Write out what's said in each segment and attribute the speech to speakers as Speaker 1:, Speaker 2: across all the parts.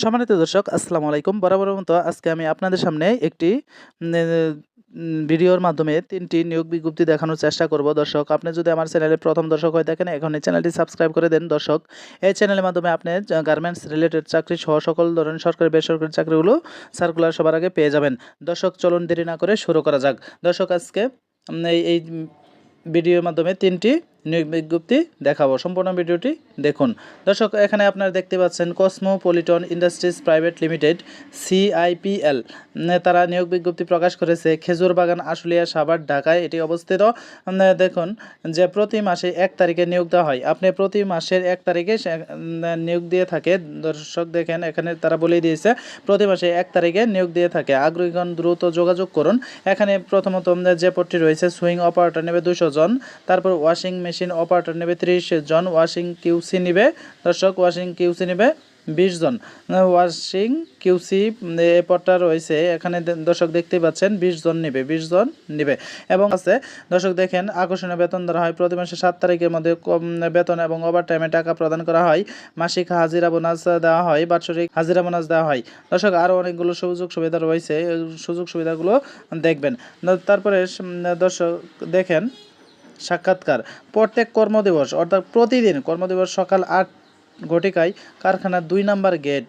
Speaker 1: সম্মানিত দর্শক, আসসালামু আলাইকুম। বরাবর মতো আজকে আমি আপনাদের সামনে একটি ভিডিওর মাধ্যমে তিনটি নিয়োগ বিজ্ঞপ্তি দেখানোর চেষ্টা করব। দর্শক, আপনি যদি আমার চ্যানেলে প্রথম দর্শক হয়ে থাকেন এখন এই চ্যানেলটি সাবস্ক্রাইব করে দেন। দর্শক, এই চ্যানেলের মাধ্যমে আপনি গার্মেন্টস রিলেটেড চাকরি সহ সকল ধরনের সরকারি, বেসরকারি চাকরিগুলো সার্কুলার সবার আগে পেয়ে যাবেন। দর্শক, চলুন দেরি না করে শুরু করা যাক। দর্শক, আজকে এই ভিডিওর মাধ্যমে তিনটি নিয়োগ বিজ্ঞপ্তি দেখাবো সম্পূর্ণ ভিডিওটি দেখুন। দর্শক, এখানে আপনারা দেখতে পাচ্ছেন Cosmopolitan Industries Private Limited CIPL তারা নিয়োগ বিজ্ঞপ্তি প্রকাশ করেছে খেজুর বাগান আশুলিয়া সাভার, ঢাকায়। এটি অবস্থিত। দেখুন যে প্রতি মাসে এক তারিখে নিয়োগ দেওয়া হয়। আপনি প্রতি মাসের এক তারিখে নিয়োগ দিয়ে থাকে। দর্শক, দেখেন এখানে তারা বলে দিয়েছে, প্রতি মাসে এক তারিখে নিয়োগ দিয়ে থাকে। আগ্রহীগণ দ্রুত যোগাযোগ করুন। এখানে প্রথমত যে পদটি রয়েছে, সুইং অপারেটর নেবে দুশো জন। তারপর ওয়াশিং মেশিন অপারেটর নেবে, ত্রিশ জন ওয়াশিং কিউসি নেবে। দর্শক, ওয়াশিং কিউসি নেবে বিশ জন। ওয়াশিং কিউসি, এ পদটা রয়েছে। এখানে দর্শক দেখতেই পাচ্ছেন, বিশ জন নেবে, বিশ জন নেবে। এবং আছে, দর্শক দেখেন, আকর্ষণীয় বেতন ধরা হয়। প্রতি মাসে সাত তারিখের মধ্যে বেতন এবং ওভার টাইমে টাকা প্রদান করা হয়। মাসিক হাজিরা বোনাস দেওয়া হয়, বাৎসরিক হাজিরা বোনাস দেওয়া হয়। দর্শক আরও অনেকগুলো সুযোগ সুবিধা রয়েছে। সুযোগ সুবিধাগুলো দেখবেন। তারপরে, দর্শক দেখেন সাক্ষাৎকার। প্রত্যেক কর্মদিবস অর্থাৎ প্রতিদিন কর্মদিবস সকাল আট ঘটিকায় কারখানার দুই নাম্বার গেট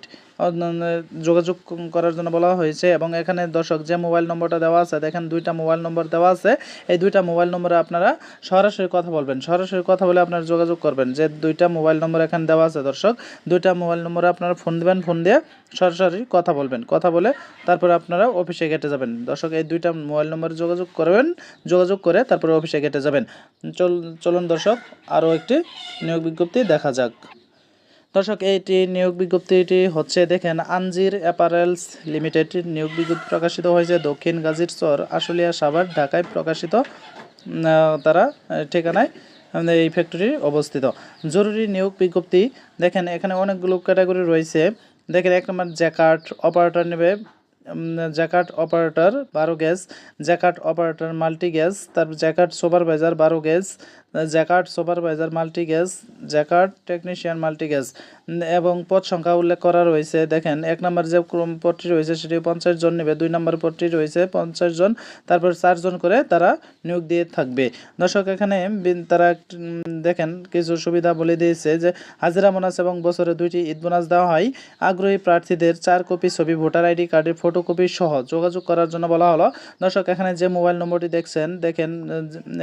Speaker 1: যোগাযোগ করার জন্য বলা হয়েছে এবং এখানে দর্শক যে মোবাইল নম্বরটা দেওয়া আছে, দেখেন দুইটা মোবাইল নম্বর দেওয়া আছে। এই দুইটা মোবাইল নম্বরে আপনারা সরাসরি কথা বলবেন। সরাসরি কথা বলে আপনারা যোগাযোগ করবেন যে দুইটা মোবাইল নম্বর এখানে দেওয়া আছে দর্শক। দুইটা মোবাইল নম্বরে আপনারা ফোন দেবেন, ফোন দিয়ে সরাসরি কথা বলবেন। কথা বলে তারপরে আপনারা অফিসে গেটে যাবেন। দর্শক, এই দুইটা মোবাইল নম্বরে যোগাযোগ করবেন, যোগাযোগ করে তারপরে অফিসে গেটে যাবেন। চল, চলুন দর্শক, আরও একটি নিয়োগ বিজ্ঞপ্তি দেখা যাক। দর্শক এইটি নিয়োগ বিজ্ঞপ্তিটি হচ্ছে, দেখেন, আনজির অ্যাপারেলস লিমিটেড নিয়োগ বিজ্ঞপ্তি প্রকাশিত হয়েছে দক্ষিণ গাজীর চর, আশুলিয়া সাভার, ঢাকায় প্রকাশিত তারা ঠিকানায় এই ফ্যাক্টরি অবস্থিত। জরুরি নিয়োগ বিজ্ঞপ্তি, দেখেন, এখানে অনেকগুলো ক্যাটাগরি রয়েছে। দেখেন, এক নম্বর জ্যাকার্ট অপারেটর নেবে জ্যাকার্ট অপারেটর, বারো gauge jacquard operator, multi gauge তারপর জ্যাকাট সুপারভাইজার, বারো gauge jacquard supervisor, multi gauge jacquard technician, multi gauge এবং পদ সংখ্যা উল্লেখ করা রয়েছে। দেখেন, এক নম্বর যে পদটি রয়েছে, সেটি পঞ্চাশ জন নেবে। দুই নম্বর পদটি রয়েছে পঞ্চাশ জন। তারপর চারজন করে তারা নিয়োগ দিয়ে থাকবে। দর্শক, এখানে তারা দেখেন, কিছু সুবিধা বলে দিয়েছে যে, হাজিরা বোনাস এবং বছরে দুইটি ঈদ বোনাস দেওয়া হয়। আগ্রহী প্রার্থীদের চার কপি ছবি, ভোটার আইডি কার্ডের ফটোকপি সহ যোগাযোগ করার জন্য বলা হলো। দর্শক, এখানে যে মোবাইল নম্বরটি দেখছেন, দেখেন,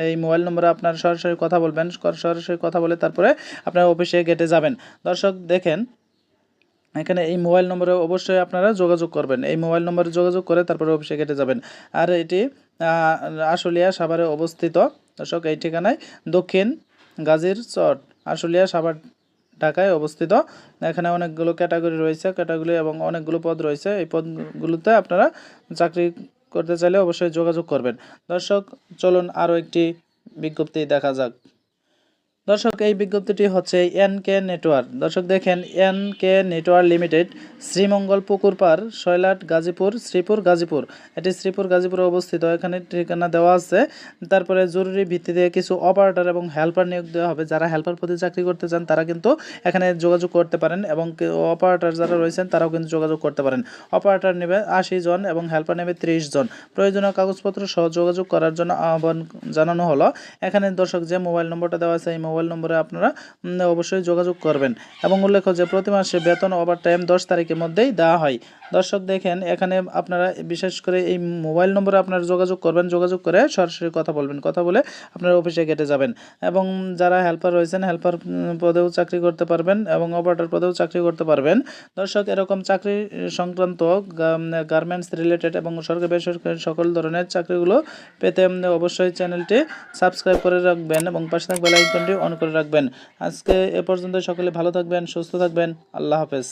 Speaker 1: এই মোবাইল নম্বরে আপনার সরাসরি কথা বলবেন সরাসরি কথা বলে তারপরে আপনার অফিসে গেটে যাবেন। দর্শক, দেখেন, এখানে এই মোবাইল নম্বরে অবশ্যই আপনারা যোগাযোগ করবেন। এই মোবাইল নম্বরে যোগাযোগ করে তারপরে অফিসে কেটে যাবেন। আর এটি আশুলিয়া সাভারে অবস্থিত। দর্শক, এই ঠিকানায় দক্ষিণ গাজীর চট আশুলিয়া সাভার ঢাকায় অবস্থিত। এখানে অনেকগুলো ক্যাটাগরি রয়েছে ক্যাটাগরি এবং অনেকগুলো পদ রয়েছে। এই পদগুলোতে আপনারা চাকরি করতে চাইলে অবশ্যই যোগাযোগ করবেন। দর্শক, চলুন আরও একটি বিজ্ঞপ্তি দেখা যাক। দর্শক, এই বিজ্ঞপ্তিটি হচ্ছে এন কে নেটওয়ার্ক। দর্শক, দেখেন N K network limited, Sreemangal Pukurpar Shoilat Gazipur, Sreepur Gazipur. এটি শ্রীপুর গাজীপুরে অবস্থিত। এখানে ঠিকানা দেওয়া আছে। তারপরে জরুরি ভিত্তিতে কিছু অপারেটর এবং হেল্পার নিয়োগ দেওয়া হবে। যারা হেল্পার পদে চাকরি করতে চান, তারা কিন্তু এখানে যোগাযোগ করতে পারেন এবং অপারেটর যারা রয়েছেন, তারাও কিন্তু যোগাযোগ করতে পারেন। অপারেটর নেবে আশি জন এবং হেল্পার নেবে ত্রিশ জন। প্রয়োজনীয় কাগজপত্র সহ যোগাযোগ করার জন্য আহ্বান জানানো হলো। এখানে দর্শক, যে মোবাইল নম্বরটা দেওয়া আছে, এই মোবাইল নম্বরে আপনারা অবশ্যই যোগাযোগ করবেন। এবং উল্লেখ্য যে, প্রতি মাসে বেতন ওভার টাইম দশ তারিখের মধ্যেই দেওয়া হয়। দর্শক দেখেন, এখানে আপনারা বিশেষ করে এই মোবাইল নম্বরে আপনারা যোগাযোগ করবেন, যোগাযোগ করে সরাসরি কথা বলবেন। কথা বলে আপনারা অফিসে কেটে যাবেন। এবং যারা হেল্পার রয়েছেন হেল্পার পদেও চাকরি করতে পারবেন এবং অপারেটর পদেও চাকরি করতে পারবেন। দর্শক, এরকম চাকরি সংক্রান্ত গার্মেন্টস রিলেটেড এবং সরকারি বেসরকারি সকল ধরনের চাকরিগুলো পেতে অবশ্যই চ্যানেলটি সাবস্ক্রাইব করে রাখবেন এবং পাশে থাকা বেল আইকনটি অন করে রাখবেন। আজকে এ পর্যন্ত সকলে ভালো থাকবেন সুস্থ থাকবেন। আল্লাহ হাফেজ।